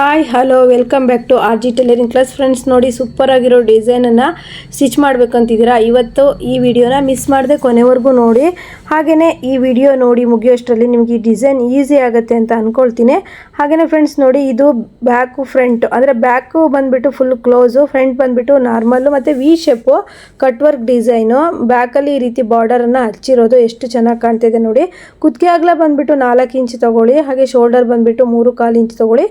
Hi hello welcome back to R G tailoring class friends ನೋಡಿ super ಆಗಿರೋ ಡಿಸೈನನ್ನು stitch ಮಾಡಬೇಕಂತಿದ್ದೀರಾ? ಇವತ್ತು ಈ ವಿಡಿಯೋನ ಮಿಸ್ ಮಾಡದೆ ಕೊನೆವರೆಗೂ ನೋಡಿ. ಹಾಗೆಯೇ ಈ ವಿಡಿಯೋ ನೋಡಿ ಮುಗಿಯೋಷ್ಟರಲ್ಲಿ ನಿಮಗೆ ಈ ಡಿಸೈನ್ ಈಸಿ ಆಗುತ್ತೆ ಅಂತ ಅಂದ್ಕೊಳ್ತೀನಿ ಹಾಗೆಯೇ ಫ್ರೆಂಡ್ಸ್ ನೋಡಿ ಇದು ಬ್ಯಾಕು ಫ್ರಂಟ್ ಅಂದರೆ ಬ್ಯಾಕು ಬಂದುಬಿಟ್ಟು ಫುಲ್ ಕ್ಲೋಸು ಫ್ರಂಟ್ ಬಂದುಬಿಟ್ಟು ನಾರ್ಮಲ್ಲು ಮತ್ತು V shape cut work design ಬ್ಯಾಕಲ್ಲಿ ಈ ರೀತಿ ಬಾರ್ಡರನ್ನು ಹಚ್ಚಿರೋದು ಎಷ್ಟು ಚೆನ್ನಾಗಿ ಕಾಣ್ತಿದೆ ನೋಡಿ. ಕುತ್ತಿಗೆ ಅಗಲ ಬಂದುಬಿಟ್ಟು ನಾಲ್ಕು ಇಂಚ್ ತೊಗೊಳ್ಳಿ, ಹಾಗೆ ಶೋಲ್ಡರ್ ಬಂದುಬಿಟ್ಟು ಮೂರು ಕಾಲು ಇಂಚ್ ತೊಗೊಳ್ಳಿ.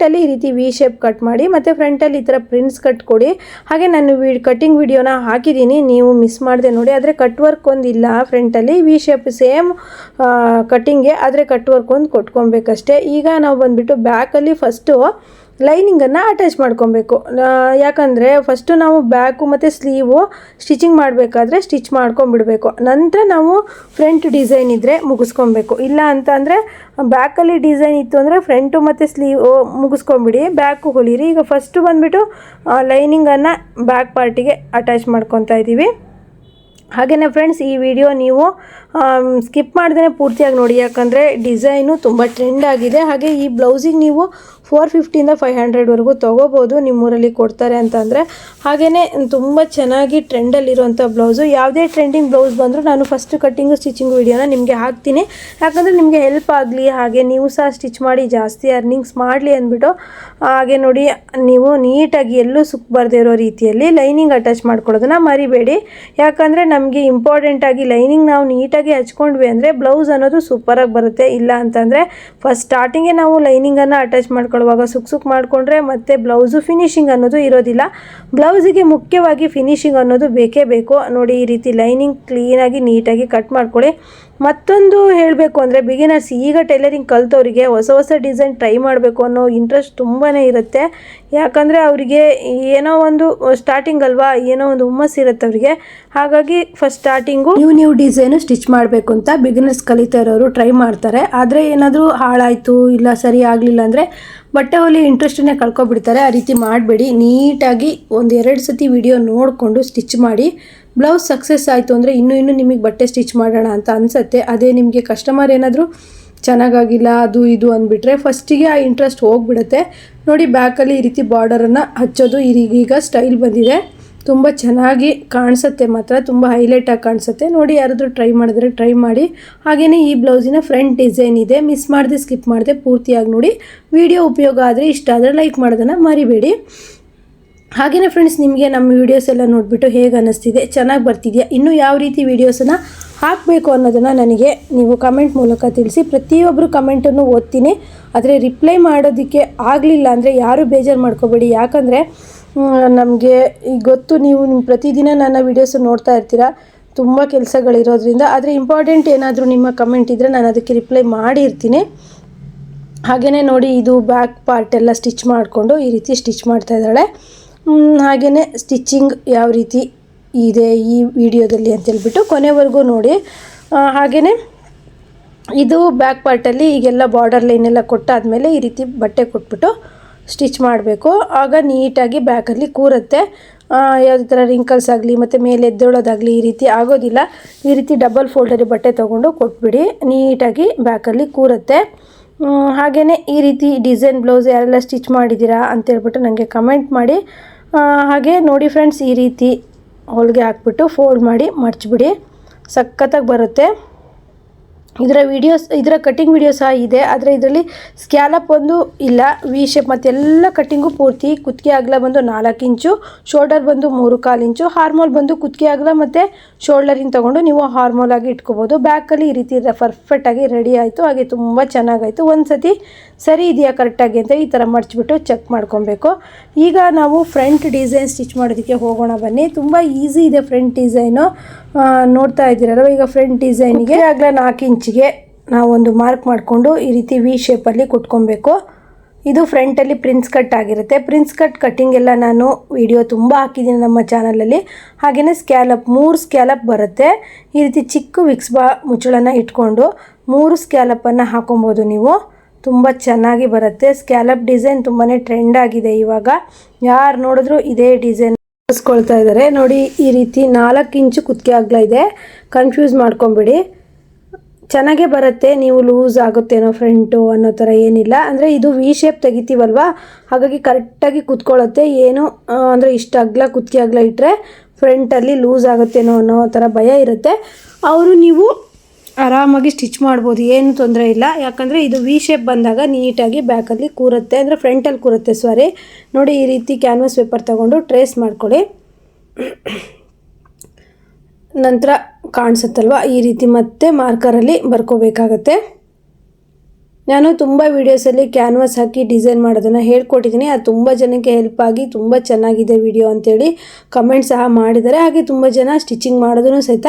ಫ್ರಂಟಲ್ಲಿ ಈ ರೀತಿ ವಿ ಶೇಪ್ ಕಟ್ ಮಾಡಿ ಮತ್ತು ಫ್ರಂಟಲ್ಲಿ ಈ ಥರ ಪ್ರಿಂಟ್ಸ್ ಕಟ್ ಕೊಡಿ. ಹಾಗೆ ನಾನು ವಿ ಕಟ್ಟಿಂಗ್ ವಿಡಿಯೋನ ಹಾಕಿದ್ದೀನಿ. ನೀವು ಮಿಸ್ ಮಾಡಿದೆ ನೋಡಿ. ಆದರೆ ಕಟ್ ವರ್ಕ್ ಒಂದಿಲ್ಲ ಫ್ರಂಟಲ್ಲಿ. ವಿ ಶೇಪ್ ಸೇಮ್ ಕಟ್ಟಿಂಗ್ಗೆ ಆದರೆ ಕಟ್ ವರ್ಕ್ ಒಂದು ಕೊಟ್ಕೊಬೇಕಷ್ಟೇ. ಈಗ ನಾವು ಬಂದುಬಿಟ್ಟು ಬ್ಯಾಕಲ್ಲಿ ಫಸ್ಟು ಲೈನಿಂಗನ್ನು ಅಟ್ಯಾಚ್ ಮಾಡ್ಕೊಬೇಕು. ಯಾಕಂದರೆ ಫಸ್ಟು ನಾವು ಬ್ಯಾಕು ಮತ್ತು ಸ್ಲೀವು ಸ್ಟಿಚಿಂಗ್ ಮಾಡಬೇಕಾದ್ರೆ ಸ್ಟಿಚ್ ಮಾಡ್ಕೊಂಬಿಡಬೇಕು ನಂತರ ನಾವು ಫ್ರಂಟ್ ಡಿಸೈನ್ ಇದ್ದರೆ ಮುಗಿಸ್ಕೊಬೇಕು. ಇಲ್ಲ ಅಂತ ಅಂದರೆ ಬ್ಯಾಕಲ್ಲಿ ಡಿಸೈನ್ ಇತ್ತು ಅಂದರೆ ಫ್ರಂಟು ಮತ್ತು ಸ್ಲೀವ್ ಮುಗಿಸ್ಕೊಂಬಿಡಿ ಬ್ಯಾಕು ಹೊಲಿರಿ. ಈಗ ಫಸ್ಟು ಬಂದುಬಿಟ್ಟು ಲೈನಿಂಗನ್ನು ಬ್ಯಾಕ್ ಪಾರ್ಟಿಗೆ ಅಟ್ಯಾಚ್ ಮಾಡ್ಕೊತಾ ಇದ್ದೀವಿ. ಹಾಗೆಯೇ ಫ್ರೆಂಡ್ಸ್ ಈ ವಿಡಿಯೋ ನೀವು ಸ್ಕಿಪ್ ಮಾಡ್ದೇ ಪೂರ್ತಿಯಾಗಿ ನೋಡಿ. ಯಾಕಂದರೆ ಡಿಸೈನು ತುಂಬ ಟ್ರೆಂಡ್ ಆಗಿದೆ. ಹಾಗೆ ಈ ಬ್ಲೌಸಿಗೆ ನೀವು ಫೋರ್ ಫಿಫ್ಟಿಯಿಂದ ಫೈವ್ ಹಂಡ್ರೆಡ್ವರೆಗೂ ತೊಗೋಬೋದು ನಿಮ್ಮೂರಲ್ಲಿ ಕೊಡ್ತಾರೆ ಅಂತಂದರೆ. ಹಾಗೆಯೇ ತುಂಬ ಚೆನ್ನಾಗಿ ಟ್ರೆಂಡಲ್ಲಿರುವಂಥ ಬ್ಲೌಸು. ಯಾವುದೇ ಟ್ರೆಂಡಿಂಗ್ ಬ್ಲೌಸ್ ಬಂದರೂ ನಾನು ಫಸ್ಟ್ ಕಟ್ಟಿಂಗು ಸ್ಟಿಚಿಂಗ್ ವೀಡಿಯೋನ ನಿಮಗೆ ಹಾಕ್ತೀನಿ. ಯಾಕಂದರೆ ನಿಮಗೆ ಹೆಲ್ಪ್ ಆಗಲಿ, ಹಾಗೆ ನೀವು ಸಹ ಸ್ಟಿಚ್ ಮಾಡಿ ಜಾಸ್ತಿ ಅರ್ನಿಂಗ್ಸ್ ಮಾಡಲಿ ಅಂದ್ಬಿಟ್ಟು, ಹಾಗೆ ನೋಡಿ ನೀವು ನೀಟಾಗಿ ಎಲ್ಲೂ ಸುಕ್ಕಬಾರ್ದೇ ಇರೋ ರೀತಿಯಲ್ಲಿ ಲೈನಿಂಗ್ ಅಟ್ಯಾಚ್ ಮಾಡ್ಕೊಳ್ಳೋದನ್ನ ಮರಿಬೇಡಿ. ಯಾಕಂದರೆ ನಮಗೆ ಇಂಪಾರ್ಟೆಂಟಾಗಿ ಲೈನಿಂಗ್ ನಾವು ನೀಟಾಗಿ ಹಚ್ಕೊಂಡ್ವಿ ಅಂದರೆ ಬ್ಲೌಸ್ ಅನ್ನೋದು ಸೂಪರಾಗಿ ಬರುತ್ತೆ. ಇಲ್ಲ ಅಂತಂದರೆ ಫಸ್ಟ್ ಸ್ಟಾರ್ಟಿಂಗೇ ನಾವು ಲೈನಿಂಗನ್ನು ಅಟ್ಯಾಚ್ ಮಾಡ್ಕೊಳ್ಳುವಾಗ ಸುಕ್ ಸುಕ್ ಮಾಡಿಕೊಂಡ್ರೆ ಮತ್ತೆ ಬ್ಲೌಸು ಫಿನಿಶಿಂಗ್ ಅನ್ನೋದು ಇರೋದಿಲ್ಲ. ಬ್ಲೌಸಿಗೆ ಮುಖ್ಯವಾಗಿ ಫಿನಿಶಿಂಗ್ ಅನ್ನೋದು ಬೇಕೇ ಬೇಕು. ನೋಡಿ ಈ ರೀತಿ ಲೈನಿಂಗ್ ಕ್ಲೀನಾಗಿ ನೀಟಾಗಿ ಕಟ್ ಮಾಡ್ಕೊಳ್ಳಿ. ಮತ್ತೊಂದು ಹೇಳಬೇಕು ಅಂದರೆ ಬಿಗಿನರ್ಸ್ ಈಗ ಟೈಲರಿಂಗ್ ಕಲ್ತವರಿಗೆ ಹೊಸ ಹೊಸ ಡಿಸೈನ್ ಟ್ರೈ ಮಾಡಬೇಕು ಅನ್ನೋ ಇಂಟ್ರೆಸ್ಟ್ ತುಂಬಾ ಇರುತ್ತೆ. ಯಾಕಂದರೆ ಅವರಿಗೆ ಏನೋ ಒಂದು ಸ್ಟಾರ್ಟಿಂಗ್ ಅಲ್ವಾ, ಏನೋ ಒಂದು ಹುಮ್ಮಸ್ ಇರುತ್ತೆ ಅವರಿಗೆ. ಹಾಗಾಗಿ first starting new new design stitch ಮಾಡಬೇಕು ಅಂತ ಬಿಗಿನರ್ಸ್ ಕಲಿತಾ ಇರೋರು ಟ್ರೈ ಮಾಡ್ತಾರೆ. ಆದರೆ ಏನಾದರೂ ಹಾಳಾಯಿತು ಇಲ್ಲ ಸರಿ ಆಗಲಿಲ್ಲ ಅಂದರೆ ಬಟ್ಟೆ ಹೊಲಿ ಇಂಟ್ರೆಸ್ಟನ್ನೇ ಕಳ್ಕೊಬಿಡ್ತಾರೆ. ಆ ರೀತಿ ಮಾಡಬೇಡಿ. ನೀಟಾಗಿ ಒಂದು ಎರಡು ಸತಿ ವಿಡಿಯೋ ನೋಡಿಕೊಂಡು ಸ್ಟಿಚ್ ಮಾಡಿ ಬ್ಲೌಸ್ ಸಕ್ಸಸ್ ಆಯಿತು ಅಂದರೆ ಇನ್ನೂ ಇನ್ನೂ ನಿಮಗೆ ಬಟ್ಟೆ ಸ್ಟಿಚ್ ಮಾಡೋಣ ಅಂತ ಅನಿಸುತ್ತೆ. ಅದೇ ನಿಮಗೆ ಕಸ್ಟಮರ್ ಏನಾದರೂ ಚೆನ್ನಾಗಾಗಿಲ್ಲ, ಅದು ಇದು ಅಂದ್ಬಿಟ್ರೆ ಫಸ್ಟಿಗೆ ಆ ಇಂಟ್ರೆಸ್ಟ್ ಹೋಗ್ಬಿಡುತ್ತೆ. ನೋಡಿ ಬ್ಯಾಕಲ್ಲಿ ಈ ರೀತಿ ಬಾರ್ಡರನ್ನು ಹಚ್ಚೋದು ಈಗ ಸ್ಟೈಲ್ ಬಂದಿದೆ. ತುಂಬ ಚೆನ್ನಾಗಿ ಕಾಣಿಸುತ್ತೆ ಮಾತ್ರ, ತುಂಬ ಹೈಲೈಟಾಗಿ ಕಾಣಿಸುತ್ತೆ. ನೋಡಿ ಯಾರಾದರೂ ಟ್ರೈ ಮಾಡಿದ್ರೆ ಟ್ರೈ ಮಾಡಿ. ಹಾಗೆಯೇ ಈ ಬ್ಲೌಸಿನ ಫ್ರಂಟ್ ಡಿಸೈನ್ ಇದೆ. ಮಿಸ್ ಮಾಡದೆ ಸ್ಕಿಪ್ ಮಾಡದೆ ಪೂರ್ತಿಯಾಗಿ ನೋಡಿ. ವಿಡಿಯೋ ಉಪಯೋಗ ಆದರೆ ಇಷ್ಟ ಆದರೆ ಲೈಕ್ ಮಾಡೋದನ್ನು ಮರಿಬೇಡಿ. ಹಾಗೆಯೇ ಫ್ರೆಂಡ್ಸ್ ನಿಮಗೆ ನಮ್ಮ ವೀಡಿಯೋಸ್ ಎಲ್ಲ ನೋಡಿಬಿಟ್ಟು ಹೇಗೆ ಅನ್ನಿಸ್ತಿದೆ, ಚೆನ್ನಾಗಿ ಬರ್ತಿದೆಯಾ, ಇನ್ನೂ ಯಾವ ರೀತಿ ವೀಡಿಯೋಸನ್ನು ಹಾಕಬೇಕು ಅನ್ನೋದನ್ನು ನನಗೆ ನೀವು ಕಮೆಂಟ್ ಮೂಲಕ ತಿಳಿಸಿ ಪ್ರತಿಯೊಬ್ಬರು ಕಮೆಂಟನ್ನು ಓದ್ತೀನಿ. ಆದರೆ ರಿಪ್ಲೈ ಮಾಡೋದಕ್ಕೆ ಆಗಲಿಲ್ಲ ಅಂದರೆ ಯಾರೂ ಬೇಜಾರು ಮಾಡ್ಕೋಬೇಡಿ. ಯಾಕಂದರೆ ನಮಗೆ ಈಗ ಗೊತ್ತು, ನೀವು ನಿಮ್ಮ ಪ್ರತಿದಿನ ನನ್ನ ವೀಡಿಯೋಸ್ ನೋಡ್ತಾ ಇರ್ತೀರಾ, ತುಂಬ ಕೆಲಸಗಳಿರೋದ್ರಿಂದ. ಆದರೆ ಇಂಪಾರ್ಟೆಂಟ್ ಏನಾದರೂ ನಿಮ್ಮ ಕಮೆಂಟ್ ಇದ್ದರೆ ನಾನು ಅದಕ್ಕೆ ರಿಪ್ಲೈ ಮಾಡಿರ್ತೀನಿ. ಹಾಗೆಯೇ ನೋಡಿ, ಇದು ಬ್ಯಾಕ್ ಪಾರ್ಟ್ ಎಲ್ಲ ಸ್ಟಿಚ್ ಮಾಡಿಕೊಂಡು ಈ ರೀತಿ ಸ್ಟಿಚ್ ಮಾಡ್ತಾ ಇದ್ದಾಳೆ. ಹಾಗೆಯೇ ಸ್ಟಿಚ್ಚಿಂಗ್ ಯಾವ ರೀತಿ ಇದೆ ಈ ವಿಡಿಯೋದಲ್ಲಿ ಅಂತೇಳ್ಬಿಟ್ಟು ಕೊನೆವರೆಗೂ ನೋಡಿ. ಹಾಗೆಯೇ ಇದು ಬ್ಯಾಕ್ ಪಾರ್ಟಲ್ಲಿ ಈಗೆಲ್ಲ ಬಾರ್ಡರ್ ಲೈನೆಲ್ಲ ಕೊಟ್ಟಾದಮೇಲೆ ಈ ರೀತಿ ಬಟ್ಟೆ ಕೊಟ್ಬಿಟ್ಟು ಸ್ಟಿಚ್ ಮಾಡಬೇಕು. ಆಗ ನೀಟಾಗಿ ಬ್ಯಾಕಲ್ಲಿ ಕೂರುತ್ತೆ. ಯಾವುದೇ ಥರ ರಿಂಕಲ್ಸ್ ಆಗಲಿ ಮತ್ತು ಮೇಲೆ ಎದ್ದೇಳೋದಾಗಲಿ ಈ ರೀತಿ ಆಗೋದಿಲ್ಲ. ಈ ರೀತಿ ಡಬಲ್ ಫೋಲ್ಡರಿ ಬಟ್ಟೆ ತೊಗೊಂಡು ಕೊಟ್ಬಿಡಿ. ನೀಟಾಗಿ ಬ್ಯಾಕಲ್ಲಿ ಕೂರುತ್ತೆ. ಹಾಗೆಯೇ ಈ ರೀತಿ ಡಿಸೈನ್ ಬ್ಲೌಸ್ ಯಾರೆಲ್ಲ ಸ್ಟಿಚ್ ಮಾಡಿದ್ದೀರಾ ಅಂತೇಳ್ಬಿಟ್ಟು ನನಗೆ ಕಮೆಂಟ್ ಮಾಡಿ. ಹಾಗೆ ನೋಡಿ ಫ್ರೆಂಡ್ಸ್ ಈ ರೀತಿ ಹೊಲಿಗೆ ಹಾಕ್ಬಿಟ್ಟು ಫೋಲ್ಡ್ ಮಾಡಿ ಮಡಚ್ಬಿಡಿ ಸಖತ್ತಾಗಿ ಬರುತ್ತೆ. ಇದರ ವಿಡಿಯೋಸ್ ಇದರ ಕಟ್ಟಿಂಗ್ ವಿಡಿಯೋ ಸಹ ಇದೆ. ಆದರೆ ಇದರಲ್ಲಿ ಸ್ಕ್ಯಾಲಪ್ ಒಂದು ಇಲ್ಲ. ವಿ ಶೇಪ್ ಮತ್ತು ಎಲ್ಲ ಕಟ್ಟಿಂಗು ಪೂರ್ತಿ ಕುತ್ತಿಗೆ ಅಗಲ ಬಂದು ನಾಲ್ಕು ಇಂಚು ಶೋಲ್ಡರ್ ಬಂದು ಮೂರು ಕಾಲು ಇಂಚು ಹಾರ್ಮೋಲ್ ಬಂದು ಕುತ್ತಿಗೆ ಅಗಲ ಮತ್ತು ಶೋಲ್ಡರಿಂದ ತೊಗೊಂಡು ನೀವು ಹಾರ್ಮೋಲ್ ಆಗಿ ಇಟ್ಕೋಬೋದು. ಬ್ಯಾಕಲ್ಲಿ ಈ ರೀತಿ ಪರ್ಫೆಕ್ಟಾಗಿ ರೆಡಿ ಆಯಿತು. ಹಾಗೆ ತುಂಬ ಚೆನ್ನಾಗಾಯಿತು ಒಂದು ಸತಿ ಸರಿ ಇದೆಯಾ ಕರೆಕ್ಟಾಗಿ ಅಂತ ಈ ಥರ ಮಡಚಿಬಿಟ್ಟು ಚೆಕ್ ಮಾಡ್ಕೊಬೇಕು. ಈಗ ನಾವು ಫ್ರಂಟ್ ಡಿಸೈನ್ ಸ್ಟಿಚ್ ಮಾಡೋದಕ್ಕೆ ಹೋಗೋಣ ಬನ್ನಿ. ತುಂಬ ಈಸಿ ಇದೆ ಫ್ರಂಟ್ ಡಿಸೈನು ನೋಡ್ತಾ ಇದ್ದೀರಲ್ವ? ಈಗ ಫ್ರಂಟ್ ಡಿಸೈನಿಗೆ ಆಗಲೇ ನಾಲ್ಕು ಇಂಚಿಗೆ ನಾವೊಂದು ಮಾರ್ಕ್ ಮಾಡಿಕೊಂಡು ಈ ರೀತಿ ವಿ ಶೇಪಲ್ಲಿ ಕುಟ್ಕೊಬೇಕು. ಇದು ಫ್ರಂಟಲ್ಲಿ ಪ್ರಿನ್ಸ್ ಕಟ್ ಆಗಿರುತ್ತೆ. ಪ್ರಿನ್ಸ್ ಕಟ್ ಕಟ್ಟಿಂಗ್ ಎಲ್ಲ ನಾನು ವಿಡಿಯೋ ತುಂಬ ಹಾಕಿದ್ದೀನಿ ನಮ್ಮ ಚಾನಲಲ್ಲಿ ಹಾಗೆಯೇ ಸ್ಕ್ಯಾಲಪ್ ಮೂರು ಸ್ಕ್ಯಾಲಪ್ ಬರುತ್ತೆ. ಈ ರೀತಿ ಚಿಕ್ಕ ವಿಕ್ಸ್ ಬಾ ಮುಚ್ಚಳನ ಇಟ್ಕೊಂಡು ಮೂರು ಸ್ಕ್ಯಾಲಪ್ಪನ್ನು ಹಾಕೊಬೋದು ನೀವು. ತುಂಬ ಚೆನ್ನಾಗಿ ಬರುತ್ತೆ. ಸ್ಕ್ಯಾಲಪ್ ಡಿಸೈನ್ ತುಂಬಾ ಟ್ರೆಂಡ್ ಆಗಿದೆ ಇವಾಗ. ಯಾರು ನೋಡಿದ್ರು ಇದೇ ಡಿಸೈನ್ ಬಳಸ್ಕೊಳ್ತಾ ಇದ್ದಾರೆ ನೋಡಿ, ಈ ರೀತಿ ನಾಲ್ಕು ಇಂಚು ಕುತ್ತಿಗೆ ಆಗ್ಲಾ ಇದೆ. ಕನ್ಫ್ಯೂಸ್ ಮಾಡ್ಕೊಂಬಿಡಿ. ಚೆನ್ನಾಗೇ ಬರುತ್ತೆ. ನೀವು ಲೂಸ್ ಆಗುತ್ತೇನೋ ಫ್ರಂಟು ಅನ್ನೋ ಥರ ಏನಿಲ್ಲ. ಅಂದರೆ ಇದು ವಿ ಶೇಪ್ ತೆಗಿತೀವಲ್ವಾ? ಹಾಗಾಗಿ ಕರೆಕ್ಟಾಗಿ ಕುತ್ಕೊಳ್ಳುತ್ತೆ. ಏನು ಅಂದರೆ ಇಷ್ಟು ಅಗ್ಲ, ಕುತ್ತಿಗೆ ಅಗ್ಲ ಇಟ್ಟರೆ ಫ್ರಂಟಲ್ಲಿ ಲೂಸ್ ಆಗುತ್ತೇನೋ ಅನ್ನೋ ಥರ ಭಯ ಇರುತ್ತೆ. ಅವರು ನೀವು ಆರಾಮಾಗಿ ಸ್ಟಿಚ್ ಮಾಡ್ಬೋದು, ಏನು ತೊಂದರೆ ಇಲ್ಲ. ಯಾಕಂದರೆ ಇದು ವಿ ಶೇಪ್ ಬಂದಾಗ ನೀಟಾಗಿ ಬ್ಯಾಕಲ್ಲಿ ಕೂರುತ್ತೆ. ಅಂದರೆ ಫ್ರಂಟಲ್ಲಿ ಕೂರುತ್ತೆ ಸಾರಿ ನೋಡಿ ಈ ರೀತಿ ಕ್ಯಾನ್ವಾಸ್ ಪೇಪರ್ ತಗೊಂಡು ಟ್ರೇಸ್ ಮಾಡ್ಕೊಳ್ಳಿ. ನಂತರ ಕಾಣಿಸುತ್ತಲ್ವ? ಈ ರೀತಿ ಮತ್ತೆ ಮಾರ್ಕರಲ್ಲಿ ಬರ್ಕೋಬೇಕಾಗತ್ತೆ. ನಾನು ತುಂಬ ವೀಡಿಯೋಸಲ್ಲಿ ಕ್ಯಾನ್ವಾಸ್ ಹಾಕಿ ಡಿಸೈನ್ ಮಾಡೋದನ್ನು ಹೇಳ್ಕೊಟ್ಟಿದ್ದೀನಿ ಅದು ತುಂಬ ಜನಕ್ಕೆ ಹೆಲ್ಪ್ ಆಗಿ ತುಂಬ ಚೆನ್ನಾಗಿದೆ ವಿಡಿಯೋ ಅಂತೇಳಿ ಕಮೆಂಟ್ ಸಹ ಮಾಡಿದ್ದಾರೆ. ಹಾಗೆ ತುಂಬ ಜನ ಸ್ಟಿಚಿಂಗ್ ಮಾಡೋದನ್ನು ಸಹಿತ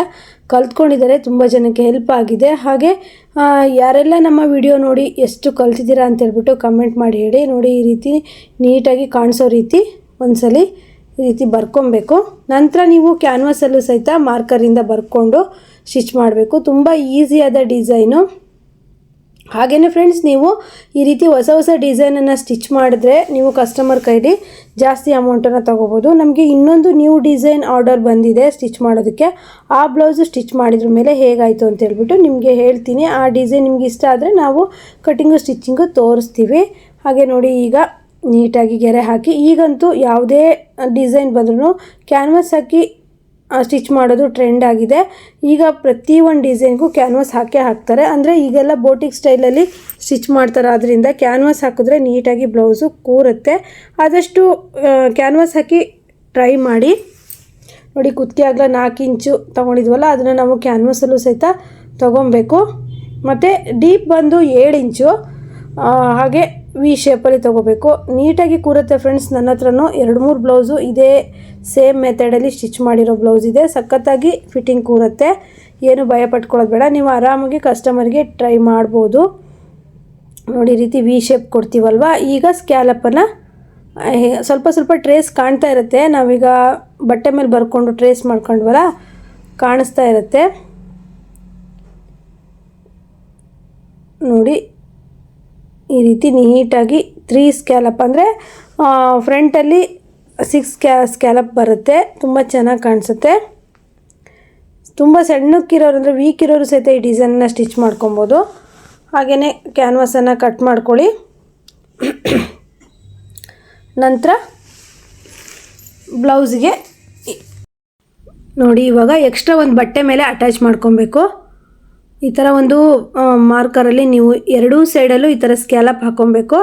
ಕಲ್ತ್ಕೊಂಡಿದ್ದಾರೆ. ತುಂಬ ಜನಕ್ಕೆ ಹೆಲ್ಪ್ ಆಗಿದೆ. ಹಾಗೆ ಯಾರೆಲ್ಲ ನಮ್ಮ ವಿಡಿಯೋ ನೋಡಿ ಎಷ್ಟು ಕಲ್ತಿದ್ದೀರಾ ಅಂತ ಹೇಳ್ಬಿಟ್ಟು ಕಮೆಂಟ್ ಮಾಡಿ ಹೇಳಿ. ನೋಡಿ ಈ ರೀತಿ ನೀಟಾಗಿ ಕಾಣಿಸೋ ರೀತಿ ಒಂದ್ಸಲ ಈ ರೀತಿ ಬರ್ಕೊಬೇಕು. ನಂತರ ನೀವು ಕ್ಯಾನ್ವಸಲ್ಲೂ ಸಹಿತ ಮಾರ್ಕರಿಂದ ಬರ್ಕೊಂಡು ಸ್ಟಿಚ್ ಮಾಡಬೇಕು. ತುಂಬ ಈಸಿಯಾದ ಡಿಸೈನು ಹಾಗೆಯೇ ಫ್ರೆಂಡ್ಸ್ ನೀವು ಈ ರೀತಿ ಹೊಸ ಹೊಸ ಡಿಸೈನನ್ನು ಸ್ಟಿಚ್ ಮಾಡಿದ್ರೆ ನೀವು ಕಸ್ಟಮರ್ ಕೈಲಿ ಜಾಸ್ತಿ ಅಮೌಂಟನ್ನು ತೊಗೋಬೋದು. ನಮಗೆ ಇನ್ನೊಂದು ನ್ಯೂ ಡಿಸೈನ್ ಆರ್ಡರ್ ಬಂದಿದೆ ಸ್ಟಿಚ್ ಮಾಡೋದಕ್ಕೆ. ಆ ಬ್ಲೌಸು ಸ್ಟಿಚ್ ಮಾಡಿದ್ರ ಮೇಲೆ ಹೇಗಾಯಿತು ಅಂತ ಹೇಳ್ಬಿಟ್ಟು ನಿಮಗೆ ಹೇಳ್ತೀನಿ. ಆ ಡಿಸೈನ್ ನಿಮ್ಗೆ ಇಷ್ಟ ಆದರೆ ನಾವು ಕಟಿಂಗು ಸ್ಟಿಚ್ಚಿಂಗು ತೋರಿಸ್ತೀವಿ. ಹಾಗೆ ನೋಡಿ ಈಗ ನೀಟಾಗಿ ಗೆರೆ ಹಾಕಿ. ಈಗಂತೂ ಯಾವುದೇ ಡಿಸೈನ್ ಬಂದ್ರೂ ಕ್ಯಾನ್ವಾಸ್ ಹಾಕಿ ಸ್ಟಿಚ್ ಮಾಡೋದು ಟ್ರೆಂಡ್ ಆಗಿದೆ. ಈಗ ಪ್ರತಿ ಒಂದು ಡಿಸೈನ್ಗೂ ಕ್ಯಾನ್ವಾಸ್ ಹಾಕೇ ಹಾಕ್ತಾರೆ. ಅಂದರೆ ಈಗೆಲ್ಲ ಬೋಟಿಕ್ ಸ್ಟೈಲಲ್ಲಿ ಸ್ಟಿಚ್ ಮಾಡ್ತಾರೆ. ಅದರಿಂದ ಕ್ಯಾನ್ವಾಸ್ ಹಾಕಿದ್ರೆ ನೀಟಾಗಿ ಬ್ಲೌಸು ಕೂರುತ್ತೆ. ಆದಷ್ಟು ಕ್ಯಾನ್ವಾಸ್ ಹಾಕಿ ಟ್ರೈ ಮಾಡಿ. ನೋಡಿ, ಕುತ್ತಿಗೆ ಆಗಲ ನಾಲ್ಕು ಇಂಚು ತೊಗೊಂಡಿದ್ವಲ್ಲ, ಅದನ್ನು ನಾವು ಕ್ಯಾನ್ವಾಸಲ್ಲೂ ಸಹಿತ ತೊಗೊಬೇಕು. ಮತ್ತು ಡೀಪ್ ಬಂದು ಏಳು ಇಂಚು ಹಾಗೆ ವಿ ಶೇಪಲ್ಲಿ ತೊಗೋಬೇಕು. ನೀಟಾಗಿ ಕೂರುತ್ತೆ ಫ್ರೆಂಡ್ಸ್ ನನ್ನ ಹತ್ರನೂ ಎರಡು ಮೂರು ಬ್ಲೌಸು ಇದೇ ಸೇಮ್ ಮೆಥಡಲ್ಲಿ ಸ್ಟಿಚ್ ಮಾಡಿರೋ ಬ್ಲೌಸ್ ಇದೆ. ಸಖತ್ತಾಗಿ ಫಿಟ್ಟಿಂಗ್ ಕೂರುತ್ತೆ. ಏನು ಭಯ ಪಟ್ಕೊಳ್ಳೋದು ಬೇಡ. ನೀವು ಆರಾಮಾಗಿ ಕಸ್ಟಮರ್ಗೆ ಟ್ರೈ ಮಾಡ್ಬೋದು. ನೋಡಿ ರೀತಿ ವಿ ಶೇಪ್ ಕೊಡ್ತೀವಲ್ವ? ಈಗ ಸ್ಕ್ಯಾಲಪ್ಪನ್ನು ಸ್ವಲ್ಪ ಸ್ವಲ್ಪ ಟ್ರೇಸ್ ಕಾಣ್ತಾ ಇರುತ್ತೆ. ನಾವೀಗ ಬಟ್ಟೆ ಮೇಲೆ ಬರ್ಕೊಂಡು ಟ್ರೇಸ್ ಮಾಡ್ಕೊಂಡ್ವಲ್ಲ, ಕಾಣಿಸ್ತಾ ಇರುತ್ತೆ. ನೋಡಿ, ಈ ರೀತಿ ನೀಟಾಗಿ ತ್ರೀ ಸ್ಕ್ಯಾಲಪ್ ಅಂದರೆ ಫ್ರಂಟಲ್ಲಿ ಸಿಕ್ಸ್ ಕ್ಯಾ ಸ್ಕ್ಯಾಲಪ್ ಬರುತ್ತೆ, ತುಂಬ ಚೆನ್ನಾಗಿ ಕಾಣಿಸುತ್ತೆ. ತುಂಬ ಸಣ್ಣಕ್ಕಿರೋರು ಅಂದರೆ ವೀಕ್ ಇರೋರು ಸಹಿತ ಈ ಡಿಸೈನ್ನ ಸ್ಟಿಚ್ ಮಾಡ್ಕೊಬೋದು. ಹಾಗೆಯೇ ಕ್ಯಾನ್ವಾಸನ್ನು ಕಟ್ ಮಾಡ್ಕೊಳ್ಳಿ. ನಂತರ ಬ್ಲೌಸ್ಗೆ ನೋಡಿ, ಇವಾಗ ಎಕ್ಸ್ಟ್ರಾ ಒಂದು ಬಟ್ಟೆ ಮೇಲೆ ಅಟ್ಯಾಚ್ ಮಾಡ್ಕೊಬೇಕು. ಈ ಥರ ಒಂದು ಮಾರ್ಕರಲ್ಲಿ ನೀವು ಎರಡೂ ಸೈಡಲ್ಲೂ ಈ ಥರ ಸ್ಕ್ಯಾಲಪ್ ಹಾಕ್ಕೊಬೇಕು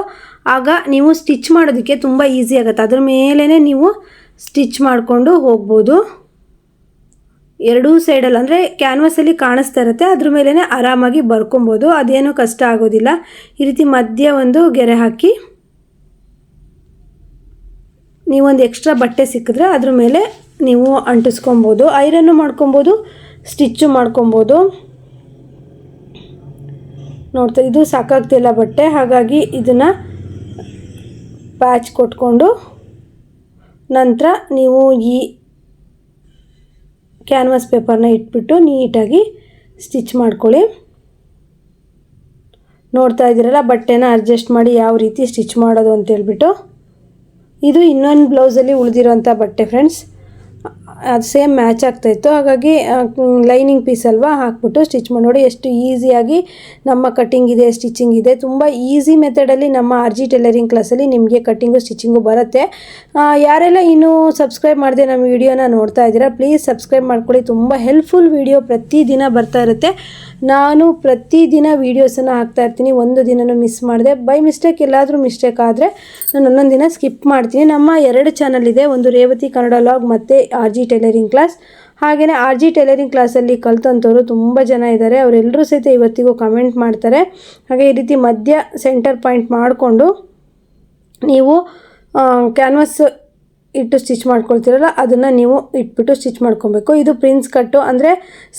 ಆಗ ನೀವು ಸ್ಟಿಚ್ ಮಾಡೋದಕ್ಕೆ ತುಂಬ ಈಸಿ ಆಗುತ್ತೆ. ಅದ್ರ ಮೇಲೇ ನೀವು ಸ್ಟಿಚ್ ಮಾಡಿಕೊಂಡು ಹೋಗ್ಬೋದು. ಎರಡೂ ಸೈಡಲ್ಲಿ ಅಂದರೆ ಕ್ಯಾನ್ವಸಲ್ಲಿ ಕಾಣಿಸ್ತಾ ಇರುತ್ತೆ. ಅದ್ರ ಮೇಲೇ ಆರಾಮಾಗಿ ಬರ್ಕೊಬೋದು. ಅದೇನೂ ಕಷ್ಟ ಆಗೋದಿಲ್ಲ. ಈ ರೀತಿ ಮಧ್ಯ ಒಂದು ಗೆರೆ ಹಾಕಿ ನೀವೊಂದು ಎಕ್ಸ್ಟ್ರಾ ಬಟ್ಟೆ ಸಿಕ್ಕಿದ್ರೆ ಅದ್ರ ಮೇಲೆ ನೀವು ಅಂಟಿಸ್ಕೊಬೋದು. ಐರನ್ನು ಮಾಡ್ಕೊಬೋದು ಸ್ಟಿಚ್ಚು ಮಾಡ್ಕೊಬೋದು. ನೋಡ್ತಾ, ಇದು ಸಾಕಾಗ್ತಿಲ್ಲ ಬಟ್ಟೆ. ಹಾಗಾಗಿ ಇದನ್ನು ಪ್ಯಾಚ್ ಕೊಟ್ಕೊಂಡು ನಂತರ ನೀವು ಈ ಕ್ಯಾನ್ವಾಸ್ ಪೇಪರ್ನ ಇಟ್ಬಿಟ್ಟು ನೀಟಾಗಿ ಸ್ಟಿಚ್ ಮಾಡ್ಕೊಳ್ಳಿ. ನೋಡ್ತಾ ಇದ್ದೀರಲ್ಲ, ಬಟ್ಟೆನ ಅಡ್ಜಸ್ಟ್ ಮಾಡಿ ಯಾವ ರೀತಿ ಸ್ಟಿಚ್ ಮಾಡೋದು ಅಂತ ಹೇಳ್ಬಿಟ್ಟು. ಇದು ಇನ್ನೊಂದು ಬ್ಲೌಸಲ್ಲಿ ಉಳಿದಿರೋಂಥ ಬಟ್ಟೆ ಫ್ರೆಂಡ್ಸ್ ಅದು ಸೇಮ್ ಮ್ಯಾಚ್ ಆಗ್ತಾಯಿತ್ತು ಹಾಗಾಗಿ ಲೈನಿಂಗ್ ಪೀಸ್ ಅಲ್ವಾ ಹಾಕ್ಬಿಟ್ಟು ಸ್ಟಿಚ್ ಮಾಡಿ ನೋಡಿ ಎಷ್ಟು ಈಸಿಯಾಗಿ ನಮ್ಮ ಕಟ್ಟಿಂಗ್ ಇದೆ, ಸ್ಟಿಚಿಂಗ್ ಇದೆ. ತುಂಬ ಈಸಿ ಮೆಥಡಲ್ಲಿ ನಮ್ಮ ಆರ್ ಜಿ ಟೈಲರಿಂಗ್ ಕ್ಲಾಸಲ್ಲಿ ನಿಮಗೆ ಕಟ್ಟಿಂಗು ಸ್ಟಿಚಿಂಗು ಬರುತ್ತೆ. ಯಾರೆಲ್ಲ ಇನ್ನೂ ಸಬ್ಸ್ಕ್ರೈಬ್ ಮಾಡಿದೆ ನಮ್ಮ ವಿಡಿಯೋನ ನೋಡ್ತಾ ಇದ್ದೀರಾ ಪ್ಲೀಸ್ ಸಬ್ಸ್ಕ್ರೈಬ್ ಮಾಡ್ಕೊಳ್ಳಿ. ತುಂಬ ಹೆಲ್ಪ್ಫುಲ್ ವಿಡಿಯೋ ಪ್ರತಿದಿನ ಬರ್ತಾ ಇರುತ್ತೆ. ನಾನು ಪ್ರತಿದಿನ ವೀಡಿಯೋಸನ್ನು ಹಾಕ್ತಾ ಇರ್ತೀನಿ. ಒಂದು ದಿನನೂ ಮಿಸ್ ಮಾಡಿದೆ. ಬೈ ಮಿಸ್ಟೇಕ್ ಎಲ್ಲಾದರೂ ಮಿಸ್ಟೇಕ್ ಆದರೆ ನಾನು ಒಂದೊಂದು ದಿನ ಸ್ಕಿಪ್ ಮಾಡ್ತೀನಿ. ನಮ್ಮ ಎರಡು ಚಾನಲ್ ಇದೆ. ಒಂದು ರೇವತಿ ಕನ್ನಡ ಲಾಗ್ ಮತ್ತು ಆರ್ ಜಿ ಟೈಲರಿಂಗ್ ಕ್ಲಾಸ್ ಹಾಗೆಯೇ ಆರ್ ಜಿ ಟೈಲರಿಂಗ್ ಕ್ಲಾಸಲ್ಲಿ ಕಲ್ತಂಥವ್ರು ತುಂಬ ಜನ ಇದ್ದಾರೆ ಅವರೆಲ್ಲರೂ ಸಹಿತ ಇವತ್ತಿಗೂ ಕಮೆಂಟ್ ಮಾಡ್ತಾರೆ. ಹಾಗೆ ಈ ರೀತಿ ಮಧ್ಯ ಸೆಂಟರ್ ಪಾಯಿಂಟ್ ಮಾಡಿಕೊಂಡು ನೀವು ಕ್ಯಾನ್ವಾಸ್ ಇಟ್ಟು ಸ್ಟಿಚ್ ಮಾಡ್ಕೊಳ್ತೀರಲ್ಲ, ಅದನ್ನು ನೀವು ಇಟ್ಬಿಟ್ಟು ಸ್ಟಿಚ್ ಮಾಡ್ಕೊಬೇಕು. ಇದು ಪ್ರಿನ್ಸ್ ಕಟ್ಟು ಅಂದರೆ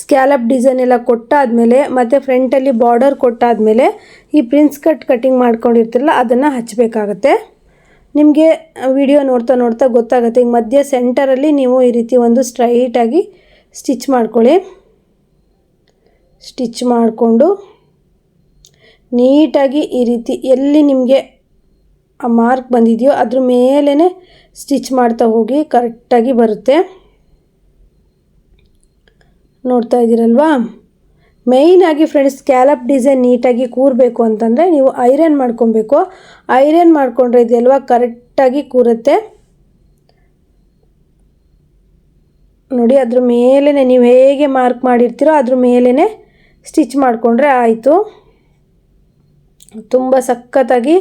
ಸ್ಕ್ಯಾಲಪ್ ಡಿಸೈನ್ ಎಲ್ಲ ಕೊಟ್ಟಾದಮೇಲೆ, ಮತ್ತು ಫ್ರಂಟಲ್ಲಿ ಬಾರ್ಡರ್ ಕೊಟ್ಟಾದಮೇಲೆ ಈ ಪ್ರಿನ್ಸ್ ಕಟ್ ಕಟ್ಟಿಂಗ್ ಮಾಡ್ಕೊಂಡಿರ್ತಿರಲ್ಲ, ಅದನ್ನು ಹಚ್ಚಬೇಕಾಗತ್ತೆ ನಿಮಗೆ ವಿಡಿಯೋ ನೋಡ್ತಾ ನೋಡ್ತಾ ಗೊತ್ತಾಗುತ್ತೆ, ಈಗ ಮಧ್ಯ ಸೆಂಟರಲ್ಲಿ ನೀವು ಈ ರೀತಿ ಒಂದು ಸ್ಟ್ರೈಟಾಗಿ ಸ್ಟಿಚ್ ಮಾಡ್ಕೊಳ್ಳಿ. ಸ್ಟಿಚ್ ಮಾಡಿಕೊಂಡು ನೀಟಾಗಿ ಈ ರೀತಿ ಎಲ್ಲಿ ನಿಮಗೆ ಆ ಮಾರ್ಕ್ ಬಂದಿದೆಯೋ ಅದ್ರ ಮೇಲೇ ಸ್ಟಿಚ್ ಮಾಡ್ತಾ ಹೋಗಿ ಕರೆಕ್ಟಾಗಿ ಬರುತ್ತೆ. ನೋಡ್ತಾ ಇದ್ದೀರಲ್ವಾ? ಮೇಯ್ನಾಗಿ ಫ್ರೆಂಡ್ಸ್ ಸ್ಕ್ಯಾಲಪ್ ಡಿಸೈನ್ ನೀಟಾಗಿ ಕೂರಬೇಕು ಅಂತಂದರೆ ನೀವು ಐರನ್ ಮಾಡ್ಕೊಬೇಕು. ಐರನ್ ಮಾಡಿಕೊಂಡ್ರೆ ಇದೆಯಲ್ವಾ ಕರೆಕ್ಟಾಗಿ ಕೂರುತ್ತೆ. ನೋಡಿ, ಅದ್ರ ಮೇಲೇ ನೀವು ಹೇಗೆ ಮಾರ್ಕ್ ಮಾಡಿರ್ತೀರೋ ಅದ್ರ ಮೇಲೇ ಸ್ಟಿಚ್ ಮಾಡಿಕೊಂಡ್ರೆ ಆಯಿತು. ತುಂಬ ಸಖತ್ತಾಗಿ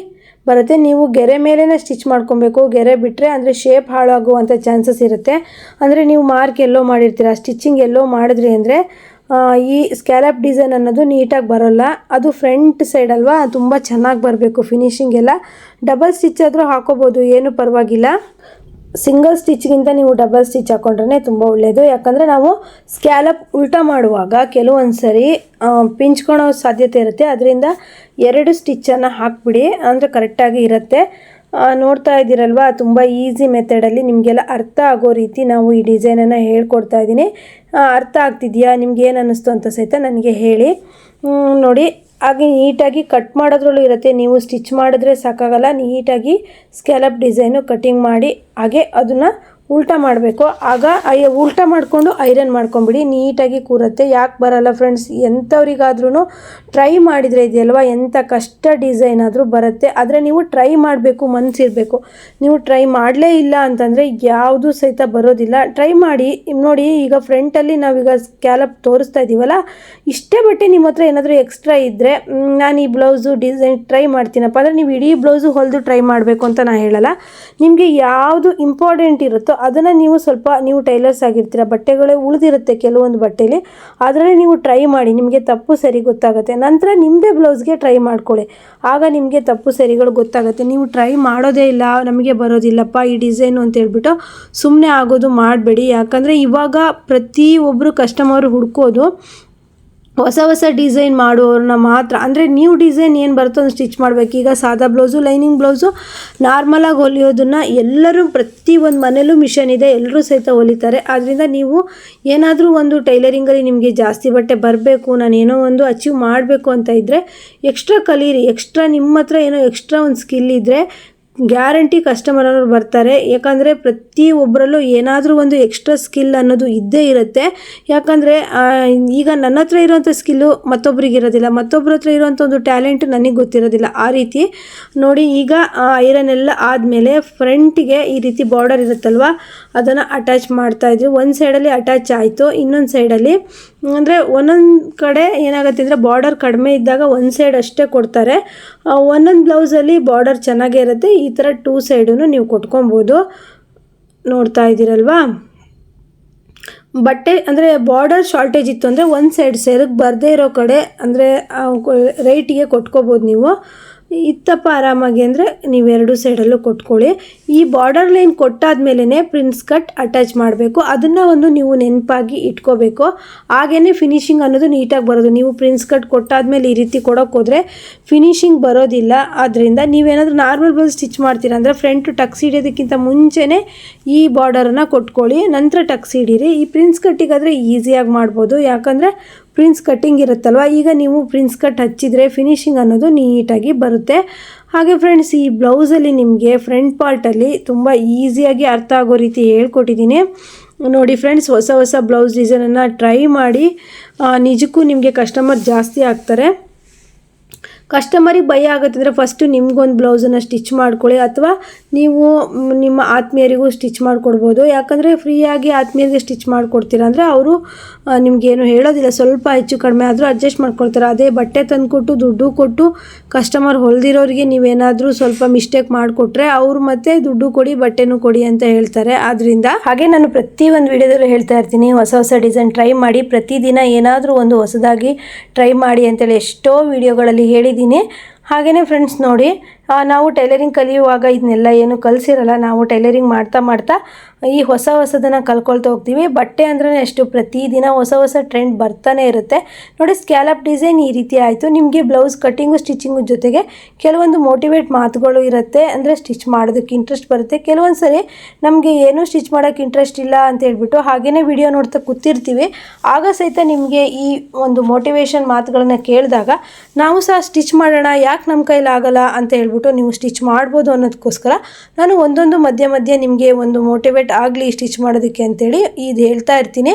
ಬರುತ್ತೆ. ನೀವು ಗೆರೆ ಮೇಲೇ ಸ್ಟಿಚ್ ಮಾಡ್ಕೊಬೇಕು. ಗೆರೆ ಬಿಟ್ಟರೆ ಅಂದರೆ ಶೇಪ್ ಹಾಳಾಗುವಂಥ ಚಾನ್ಸಸ್ ಇರುತ್ತೆ. ಅಂದರೆ ನೀವು ಮಾರ್ಕ್ ಎಲ್ಲೋ ಮಾಡಿರ್ತೀರ ಸ್ಟಿಚಿಂಗ್ ಎಲ್ಲೋ ಮಾಡಿದ್ರಿ ಅಂದರೆ ಈ ಸ್ಕ್ಯಾಲಪ್ ಡಿಸೈನ್ ಅನ್ನೋದು ನೀಟಾಗಿ ಬರೋಲ್ಲ. ಅದು ಫ್ರಂಟ್ ಸೈಡ್ ಅಲ್ವಾ? ತುಂಬ ಚೆನ್ನಾಗಿ ಬರಬೇಕು ಫಿನಿಶಿಂಗ್ ಎಲ್ಲ. ಡಬಲ್ ಸ್ಟಿಚ್ ಆದರೂ ಹಾಕೋಬೋದು. ಏನು ಪರವಾಗಿಲ್ಲ. ಸಿಂಗಲ್ ಸ್ಟಿಚ್ಗಿಂತ ನೀವು ಡಬಲ್ ಸ್ಟಿಚ್ ಹಾಕೊಂಡ್ರೆ ತುಂಬ ಒಳ್ಳೆಯದು ಯಾಕಂದರೆ ನಾವು ಸ್ಕ್ಯಾಲಪ್ ಉಲ್ಟಾ ಮಾಡುವಾಗ ಕೆಲವೊಂದು ಸರಿ ಪಿಂಚ್ಕೊಳೋ ಸಾಧ್ಯತೆ ಇರುತ್ತೆ. ಅದರಿಂದ ಎರಡು ಸ್ಟಿಚ್ಚನ್ನು ಹಾಕ್ಬಿಡಿ. ಅಂದರೆ ಕರೆಕ್ಟಾಗಿ ಇರುತ್ತೆ. ನೋಡ್ತಾ ಇದ್ದೀರಲ್ವಾ? ತುಂಬ ಈಸಿ ಮೆಥಡಲ್ಲಿ ನಿಮಗೆಲ್ಲ ಅರ್ಥ ಆಗೋ ರೀತಿ ನಾವು ಈ ಡಿಸೈನನ್ನು ಹೇಳ್ಕೊಡ್ತಾ ಇದ್ದೀನಿ. ಅರ್ಥ ಆಗ್ತಿದೆಯಾ? ನಿಮ್ಗೆ ಏನು ಅನ್ನಿಸ್ತು ಅಂತ ಸಹಿತ ನನಗೆ ಹೇಳಿ. ನೋಡಿ. ಹಾಗೆ ನೀಟಾಗಿ ಕಟ್ ಮಾಡೋದ್ರಲ್ಲೂ ಇರುತ್ತೆ. ನೀವು ಸ್ಟಿಚ್ ಮಾಡಿದ್ರೆ ಸಾಕಾಗಲ್ಲ. ನೀಟಾಗಿ ಸ್ಕ್ಯಾಲಪ್ ಡಿಸೈನು ಕಟಿಂಗ್ ಮಾಡಿ ಹಾಗೆ ಅದನ್ನು ಉಲ್ಟಾ ಮಾಡಬೇಕು. ಆಗ ಅಯ್ಯ, ಉಲ್ಟಾ ಮಾಡಿಕೊಂಡು ಐರನ್ ಮಾಡ್ಕೊಂಬಿಡಿ, ನೀಟಾಗಿ ಕೂರುತ್ತೆ. ಯಾಕೆ ಬರಲ್ಲ ಫ್ರೆಂಡ್ಸ್ ಎಂಥವ್ರಿಗಾದ್ರೂ ಟ್ರೈ ಮಾಡಿದರೆ ಇದೆಯಲ್ವಾ? ಎಂಥ ಕಷ್ಟ ಡಿಸೈನ್ ಆದರೂ ಬರುತ್ತೆ. ಆದರೆ ನೀವು ಟ್ರೈ ಮಾಡಬೇಕು ಮನಸ್ಸಿರಬೇಕು ನೀವು ಟ್ರೈ ಮಾಡಲೇ ಇಲ್ಲ ಅಂತಂದರೆ ಯಾವುದು ಸಹಿತ ಬರೋದಿಲ್ಲ. ಟ್ರೈ ಮಾಡಿ, ನೋಡಿ, ಈಗ ಫ್ರಂಟಲ್ಲಿ ನಾವೀಗ ಸ್ಕ್ಯಾಲಪ್ ತೋರಿಸ್ತಾ ಇದ್ದೀವಲ್ಲ ಇಷ್ಟೇ ಬಟ್ಟೆ ನಿಮ್ಮ ಹತ್ರ ಏನಾದರೂ ಎಕ್ಸ್ಟ್ರಾ ಇದ್ದರೆ ನಾನು ಈ ಬ್ಲೌಸು ಡಿಸೈನ್ ಟ್ರೈ ಮಾಡ್ತೀನಪ್ಪ. ಅಂದರೆ ನೀವು ಇಡೀ ಬ್ಲೌಸು ಹೊಲಿದು ಟ್ರೈ ಮಾಡಬೇಕು ಅಂತ ನಾನು ಹೇಳಲ್ಲ. ನಿಮಗೆ ಯಾವುದು ಇಂಪಾರ್ಟೆಂಟ್ ಇರುತ್ತೋ ಅದನ್ನು ನೀವು ಸ್ವಲ್ಪ ನೀವು ಟೈಲರ್ಸ್ ಆಗಿರ್ತೀರ, ಬಟ್ಟೆಗಳೇ ಉಳಿದಿರುತ್ತೆ ಕೆಲವೊಂದು ಬಟ್ಟೆಲಿ. ಅದರಲ್ಲಿ ನೀವು ಟ್ರೈ ಮಾಡಿ, ನಿಮಗೆ ತಪ್ಪು ಸರಿ ಗೊತ್ತಾಗುತ್ತೆ. ನಂತರ ನಿಮ್ಮದೇ ಬ್ಲೌಸ್ಗೆ ಟ್ರೈ ಮಾಡ್ಕೊಳ್ಳಿ. ಆಗ ನಿಮಗೆ ತಪ್ಪು ಸರಿಗಳು ಗೊತ್ತಾಗುತ್ತೆ. ನೀವು ಟ್ರೈ ಮಾಡೋದೇ ಇಲ್ಲ, ನಮಗೆ ಬರೋದಿಲ್ಲಪ್ಪ ಈ ಡಿಸೈನು ಅಂತ ಹೇಳ್ಬಿಟ್ಟು ಸುಮ್ಮನೆ ಆಗೋದು ಮಾಡಬೇಡಿ. ಯಾಕಂದರೆ ಇವಾಗ ಪ್ರತಿಯೊಬ್ಬರು ಕಸ್ಟಮರ್ ಹುಡ್ಕೋದು ಹೊಸ ಹೊಸ ಡಿಸೈನ್ ಮಾಡುವವ್ರನ್ನ ಮಾತ್ರ. ಅಂದರೆ ನ್ಯೂ ಡಿಸೈನ್ ಏನು ಬರುತ್ತೋ ಅದನ್ನು ಸ್ಟಿಚ್ ಮಾಡಬೇಕು. ಈಗ ಸಾದಾ ಬ್ಲೌಸು ಲೈನಿಂಗ್ ಬ್ಲೌಸು ನಾರ್ಮಲಾಗಿ ಹೊಲಿಯೋದನ್ನು ಎಲ್ಲರೂ ಪ್ರತಿ ಒಂದು ಮನೇಲೂ ಮಿಷನ್ ಇದೆ. ಎಲ್ಲರೂ ಸಹಿತ ಹೊಲಿತಾರೆ. ಆದ್ದರಿಂದ ನೀವು ಏನಾದರೂ ಒಂದು ಟೈಲರಿಂಗಲ್ಲಿ ನಿಮಗೆ ಜಾಸ್ತಿ ಬಟ್ಟೆ ಬರಬೇಕು, ನಾನು ಏನೋ ಒಂದು ಅಚೀವ್ ಮಾಡಬೇಕು ಅಂತ ಇದ್ದರೆ ಎಕ್ಸ್ಟ್ರಾ ಕಲೀರಿ. ಎಕ್ಸ್ಟ್ರಾ ನಿಮ್ಮ ಹತ್ರ ಏನೋ ಎಕ್ಸ್ಟ್ರಾ ಒಂದು ಸ್ಕಿಲ್ ಇದ್ದರೆ ಗ್ಯಾರಂಟಿ ಕಸ್ಟಮರ್ ಅವರು ಬರ್ತಾರೆ. ಯಾಕಂದರೆ ಪ್ರತಿ ಒಬ್ಬರಲ್ಲೂ ಏನಾದರೂ ಒಂದು ಎಕ್ಸ್ಟ್ರಾ ಸ್ಕಿಲ್ ಅನ್ನೋದು ಇದ್ದೇ ಇರುತ್ತೆ. ಯಾಕಂದರೆ ಈಗ ನನ್ನ ಹತ್ರ ಇರೋವಂಥ ಸ್ಕಿಲ್ಲು ಮತ್ತೊಬ್ರಿಗೆ ಇರೋದಿಲ್ಲ. ಮತ್ತೊಬ್ಬರ ಹತ್ರ ಇರೋವಂಥ ಒಂದು ಟ್ಯಾಲೆಂಟ್ ನನಗೆ ಗೊತ್ತಿರೋದಿಲ್ಲ. ಆ ರೀತಿ ನೋಡಿ, ಈಗ ಐರನ್ ಎಲ್ಲ ಆದಮೇಲೆ ಫ್ರಂಟಿಗೆ ಈ ರೀತಿ ಬಾರ್ಡರ್ ಇರುತ್ತಲ್ವ, ಅದನ್ನು ಅಟ್ಯಾಚ್ ಮಾಡ್ತಾಯಿದ್ವಿ ಒಂದು ಸೈಡಲ್ಲಿ ಅಟ್ಯಾಚ್ ಆಯಿತು, ಇನ್ನೊಂದು ಸೈಡಲ್ಲಿ ಅಂದರೆ ಒಂದೊಂದು ಕಡೆ ಏನಾಗುತ್ತೆ ಅಂದರೆ ಬಾರ್ಡರ್ ಕಡಿಮೆ ಇದ್ದಾಗ ಒಂದು ಸೈಡ್ ಅಷ್ಟೇ ಕೊಡ್ತಾರೆ. ಒಂದೊಂದು ಬ್ಲೌಸಲ್ಲಿ ಬಾರ್ಡರ್ ಚೆನ್ನಾಗೇ ಇರುತ್ತೆ. ಈ ಥರ ಟೂ ಸೈಡೂ ನೀವು ಕೊಟ್ಕೊಬೋದು. ನೋಡ್ತಾ ಇದ್ದೀರಲ್ವಾ? ಬಟ್ಟೆ ಅಂದರೆ ಬಾರ್ಡರ್ ಶಾರ್ಟೇಜ್ ಇತ್ತು ಅಂದರೆ ಒಂದು ಸೈಡ್ ಸೆರಗ್ ಬರದೇ ಇರೋ ಕಡೆ ಅಂದರೆ ರೈಟಿಗೆ ಕೊಟ್ಕೋಬೋದು ನೀವು. ಇತ್ತಪ್ಪ ಆರಾಮಾಗಿ ಅಂದರೆ ನೀವು ಎರಡು ಸೈಡಲ್ಲೂ ಕೊಟ್ಕೊಳ್ಳಿ. ಈ ಬಾರ್ಡರ್ ಲೈನ್ ಕೊಟ್ಟಾದ್ಮೇಲೆ ಪ್ರಿನ್ಸ್ ಕಟ್ ಅಟ್ಯಾಚ್ ಮಾಡಬೇಕು. ಅದನ್ನು ಒಂದು ನೀವು ನೆನಪಾಗಿ ಇಟ್ಕೋಬೇಕು. ಹಾಗೇ ಫಿನಿಶಿಂಗ್ ಅನ್ನೋದು ನೀಟಾಗಿ ಬರೋದು. ನೀವು ಪ್ರಿನ್ಸ್ ಕಟ್ ಕೊಟ್ಟಾದ್ಮೇಲೆ ಈ ರೀತಿ ಕೊಡೋಕೆ ಹೋದರೆ ಫಿನಿಶಿಂಗ್ ಬರೋದಿಲ್ಲ. ಆದ್ದರಿಂದ ನೀವೇನಾದರೂ ನಾರ್ಮಲ್ ಬ್ಲೌಸ್ ಸ್ಟಿಚ್ ಮಾಡ್ತೀರಾ ಅಂದರೆ ಫ್ರಂಟ್ ಟಕ್ಸ್ ಹಿಡಿಯೋದಕ್ಕಿಂತ ಮುಂಚೆನೇ ಈ ಬಾರ್ಡರನ್ನು ಕೊಟ್ಕೊಳ್ಳಿ. ನಂತರ ಟಕ್ಸ್ ಹಿಡೀರಿ. ಈ ಪ್ರಿನ್ಸ್ ಕಟ್ಟಿಗಾದರೆ ಈಸಿಯಾಗಿ ಮಾಡ್ಬೋದು. ಯಾಕಂದರೆ ಪ್ರಿನ್ಸ್ ಕಟ್ಟಿಂಗ್ ಇರುತ್ತಲ್ವ? ಈಗ ನೀವು ಪ್ರಿನ್ಸ್ ಕಟ್ ಹಚ್ಚಿದರೆ ಫಿನಿಶಿಂಗ್ ಅನ್ನೋದು ನೀಟಾಗಿ ಬರುತ್ತೆ. ಹಾಗೆ ಫ್ರೆಂಡ್ಸ್, ಈ ಬ್ಲೌಸಲ್ಲಿ ನಿಮಗೆ ಫ್ರಂಟ್ ಪಾರ್ಟಲ್ಲಿ ತುಂಬ ಈಸಿಯಾಗಿ ಅರ್ಥ ಆಗೋ ರೀತಿ ಹೇಳ್ಕೊಟ್ಟಿದ್ದೀನಿ. ನೋಡಿ ಫ್ರೆಂಡ್ಸ್, ಹೊಸ ಹೊಸ ಬ್ಲೌಸ್ ಡಿಸೈನನ್ನು ಟ್ರೈ ಮಾಡಿ. ನಿಜಕ್ಕೂ ನಿಮಗೆ ಕಸ್ಟಮರ್ ಜಾಸ್ತಿ ಆಗ್ತಾರೆ. ಕಸ್ಟಮರಿಗೆ ಭಯ ಆಗುತ್ತೆ ಅಂದರೆ ಫಸ್ಟು ನಿಮ್ಗೊಂದು ಬ್ಲೌಸನ್ನು ಸ್ಟಿಚ್ ಮಾಡ್ಕೊಳ್ಳಿ ಅಥವಾ ನೀವು ನಿಮ್ಮ ಆತ್ಮೀಯರಿಗೂ ಸ್ಟಿಚ್ ಮಾಡಿಕೊಡ್ಬೋದು. ಯಾಕಂದರೆ ಫ್ರೀಯಾಗಿ ಆತ್ಮೀಯರಿಗೆ ಸ್ಟಿಚ್ ಮಾಡಿಕೊಡ್ತೀರ ಅಂದರೆ ಅವರು ನಿಮಗೇನು ಹೇಳೋದಿಲ್ಲ. ಸ್ವಲ್ಪ ಹೆಚ್ಚು ಕಡಿಮೆ ಆದರೂ ಅಡ್ಜಸ್ಟ್ ಮಾಡ್ಕೊಳ್ತಾರೆ. ಅದೇ ಬಟ್ಟೆ ತಂದುಕೊಟ್ಟು, ದುಡ್ಡು ಕೊಟ್ಟು ಕಸ್ಟಮರ್ ಹೊಲ್ದಿರೋರಿಗೆ ನೀವೇನಾದರೂ ಸ್ವಲ್ಪ ಮಿಸ್ಟೇಕ್ ಮಾಡಿಕೊಟ್ರೆ ಅವ್ರು ಮತ್ತೆ ದುಡ್ಡು ಕೊಡಿ, ಬಟ್ಟೆನೂ ಕೊಡಿ ಅಂತ ಹೇಳ್ತಾರೆ. ಆದ್ದರಿಂದ ಹಾಗೆ ನಾನು ಪ್ರತಿ ಒಂದು ವಿಡಿಯೋದಲ್ಲೂ ಹೇಳ್ತಾ ಇರ್ತೀನಿ, ಹೊಸ ಹೊಸ ಡಿಸೈನ್ ಟ್ರೈ ಮಾಡಿ, ಪ್ರತಿದಿನ ಏನಾದರೂ ಒಂದು ಹೊಸದಾಗಿ ಟ್ರೈ ಮಾಡಿ ಅಂತೇಳಿ ಎಷ್ಟೋ ವಿಡಿಯೋಗಳಲ್ಲಿ ಹೇಳಿದ್ದೀನಿ. ಹಾಗೆಯೇ ಫ್ರೆಂಡ್ಸ್ ನೋಡಿ ನಾವು ಟೈಲರಿಂಗ್ ಕಲಿಯುವಾಗ ಇದನ್ನೆಲ್ಲ ಏನು ಕಲಿಸಿರಲ್ಲ ನಾವು ಟೈಲರಿಂಗ್ ಮಾಡ್ತಾ ಮಾಡ್ತಾ ಈ ಹೊಸ ಹೊಸದನ್ನು ಕಲ್ಕೊಳ್ತಾ ಹೋಗ್ತೀವಿ. ಬಟ್ಟೆ ಅಂದ್ರೆ ಅಷ್ಟು ಪ್ರತಿದಿನ ಹೊಸ ಹೊಸ ಟ್ರೆಂಡ್ ಬರ್ತಾನೆ ಇರುತ್ತೆ. ನೋಡಿ ಸ್ಕ್ಯಾಲಪ್ ಡಿಸೈನ್ ಈ ರೀತಿ ಆಯಿತು. ನಿಮಗೆ ಬ್ಲೌಸ್ ಕಟ್ಟಿಂಗು ಸ್ಟಿಚಿಂಗು ಜೊತೆಗೆ ಕೆಲವೊಂದು ಮೋಟಿವೇಟ್ ಮಾತುಗಳು ಇರುತ್ತೆ. ಅಂದರೆ ಸ್ಟಿಚ್ ಮಾಡೋದಕ್ಕೆ ಇಂಟ್ರೆಸ್ಟ್ ಬರುತ್ತೆ. ಕೆಲವೊಂದು ಸರಿ ನಮಗೆ ಏನೂ ಸ್ಟಿಚ್ ಮಾಡೋಕ್ಕೆ ಇಂಟ್ರೆಸ್ಟ್ ಇಲ್ಲ ಅಂತ ಹೇಳ್ಬಿಟ್ಟು ಹಾಗೇ ವಿಡಿಯೋ ನೋಡ್ತಾ ಕೂತಿರ್ತೀವಿ. ಆಗ ಸಹಿತ ನಿಮಗೆ ಈ ಒಂದು ಮೋಟಿವೇಶನ್ ಮಾತುಗಳನ್ನ ಕೇಳಿದಾಗ, ನಾವು ಸಹ ಸ್ಟಿಚ್ ಮಾಡೋಣ. ಯಾಕೆ ನಮ್ಮ ಕೈಲಾಗಲ್ಲ ಅಂತ ಹೇಳ್ಬಿಟ್ಟು ನೀವು ಸ್ಟಿಚ್ ಮಾಡ್ಬೋದು ಅನ್ನೋದಕ್ಕೋಸ್ಕರ ನಾನು ಒಂದೊಂದು ಮಧ್ಯ ಮಧ್ಯೆ ನಿಮಗೆ ಒಂದು ಮೋಟಿವೇಟ್ ಆಗಲಿ ಸ್ಟಿಚ್ ಮಾಡೋದಕ್ಕೆ ಅಂತೇಳಿ ಇದು ಹೇಳ್ತಾ ಇರ್ತೀನಿ.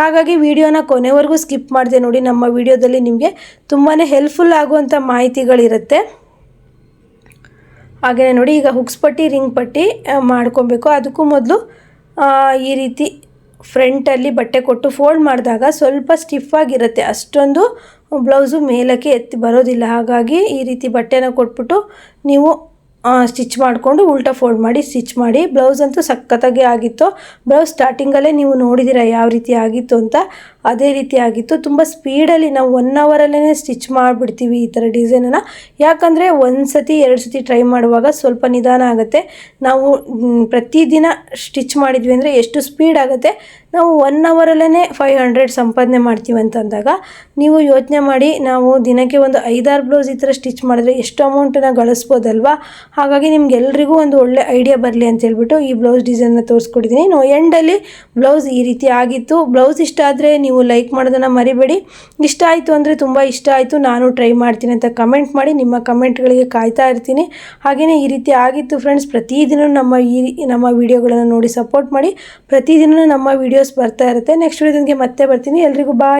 ಹಾಗಾಗಿ ವಿಡಿಯೋನ ಕೊನೆವರೆಗೂ ಸ್ಕಿಪ್ ಮಾಡಿದೆ ನೋಡಿ, ನಮ್ಮ ವಿಡಿಯೋದಲ್ಲಿ ನಿಮಗೆ ತುಂಬಾ ಹೆಲ್ಪ್ಫುಲ್ ಆಗುವಂಥ ಮಾಹಿತಿಗಳಿರುತ್ತೆ. ಹಾಗೆಯೇ ನೋಡಿ, ಈಗ ಹುಕ್ಸ್ ಪಟ್ಟಿ ರಿಂಗ್ ಪಟ್ಟಿ ಮಾಡ್ಕೊಬೇಕು. ಅದಕ್ಕೂ ಮೊದಲು ಈ ರೀತಿ ಫ್ರಂಟಲ್ಲಿ ಬಟ್ಟೆ ಕೊಟ್ಟು ಫೋಲ್ಡ್ ಮಾಡಿದಾಗ ಸ್ವಲ್ಪ ಸ್ಟಿಫಾಗಿರುತ್ತೆ ಅಷ್ಟೊಂದು ಬ್ಲೌಸು ಮೇಲಕ್ಕೆ ಎತ್ತಿ ಬರೋದಿಲ್ಲ. ಹಾಗಾಗಿ ಈ ರೀತಿ ಬಟ್ಟೆನ ಕೊಟ್ಬಿಟ್ಟು ನೀವು ಸ್ಟಿಚ್ ಮಾಡಿಕೊಂಡು ಉಲ್ಟಾ ಫೋಲ್ಡ್ ಮಾಡಿ ಸ್ಟಿಚ್ ಮಾಡಿ. ಬ್ಲೌಸ್ ಅಂತೂ ಸಖತ್ತಾಗಿ ಆಗಿತ್ತು. ಬ್ಲೌಸ್ ಸ್ಟಾರ್ಟಿಂಗಲ್ಲೇ ನೀವು ನೋಡಿದ್ದೀರಾ ಯಾವ ರೀತಿ ಆಗಿತ್ತು ಅಂತ. ಅದೇ ರೀತಿ ಆಗಿತ್ತು. ತುಂಬ ಸ್ಪೀಡಲ್ಲಿ ನಾವು ಒನ್ ಅವರಲ್ಲೇ ಸ್ಟಿಚ್ ಮಾಡಿಬಿಡ್ತೀವಿ ಈ ಥರ ಡಿಸೈನನ್ನು ಯಾಕಂದರೆ ಒಂದು ಸತಿ ಎರಡು ಸತಿ ಟ್ರೈ ಮಾಡುವಾಗ ಸ್ವಲ್ಪ ನಿಧಾನ ಆಗುತ್ತೆ. ನಾವು ಪ್ರತಿದಿನ ಸ್ಟಿಚ್ ಮಾಡಿದ್ವಿ ಅಂದರೆ ಎಷ್ಟು ಸ್ಪೀಡ್ ಆಗುತ್ತೆ? ನಾವು ಒನ್ ಅವರಲ್ಲೇ ಫೈವ್ ಹಂಡ್ರೆಡ್ ಸಂಪಾದನೆ ಮಾಡ್ತೀವಿ ಅಂತಂದಾಗ ನೀವು ಯೋಚನೆ ಮಾಡಿ, ನಾವು ದಿನಕ್ಕೆ ಒಂದು ಐದಾರು ಬ್ಲೌಸ್ ಈ ಥರ ಸ್ಟಿಚ್ ಮಾಡಿದ್ರೆ ಎಷ್ಟು ಅಮೌಂಟನ್ನು ಗಳಿಸ್ಬೋದಲ್ವಾ? ಹಾಗಾಗಿ ನಿಮ್ಗೆ ಎಲ್ರಿಗೂ ಒಂದು ಒಳ್ಳೆ ಐಡಿಯಾ ಬರಲಿ ಅಂತ ಹೇಳ್ಬಿಟ್ಟು ಈ ಬ್ಲೌಸ್ ಡಿಸೈನ್ನ ತೋರಿಸ್ಕೊಟ್ಟಿದ್ದೀನಿ ನಾವು ಎಂಡಲ್ಲಿ ಬ್ಲೌಸ್ ಈ ರೀತಿ ಆಗಿತ್ತು. ಬ್ಲೌಸ್ ಇಷ್ಟ ಆದರೆ ನೀವು ಲೈಕ್ ಮಾಡೋದನ್ನು ಮರಿಬೇಡಿ. ಇಷ್ಟ ಆಯಿತು ಅಂದರೆ ತುಂಬ ಇಷ್ಟ ಆಯಿತು. ನಾನು ಟ್ರೈ ಮಾಡ್ತೀನಿ ಅಂತ ಕಮೆಂಟ್ ಮಾಡಿ. ನಿಮ್ಮ ಕಮೆಂಟ್ಗಳಿಗೆ ಕಾಯ್ತಾ ಇರ್ತೀನಿ. ಹಾಗೆಯೇ ಈ ರೀತಿ ಆಗಿತ್ತು ಫ್ರೆಂಡ್ಸ್ ಪ್ರತಿದಿನ ನಮ್ಮ ಈ ನಮ್ಮ ವಿಡಿಯೋಗಳನ್ನು ನೋಡಿ ಸಪೋರ್ಟ್ ಮಾಡಿ. ಪ್ರತಿದಿನ ನಮ್ಮ ವಿಡಿಯೋಸ್ ಬರ್ತಾ ಇರುತ್ತೆ. ನೆಕ್ಸ್ಟ್ ವಿಡಿಯೋದೊಂದಿಗೆ ಮತ್ತೆ ಬರ್ತೀನಿ. ಎಲ್ರಿಗೂ ಬಾಯ್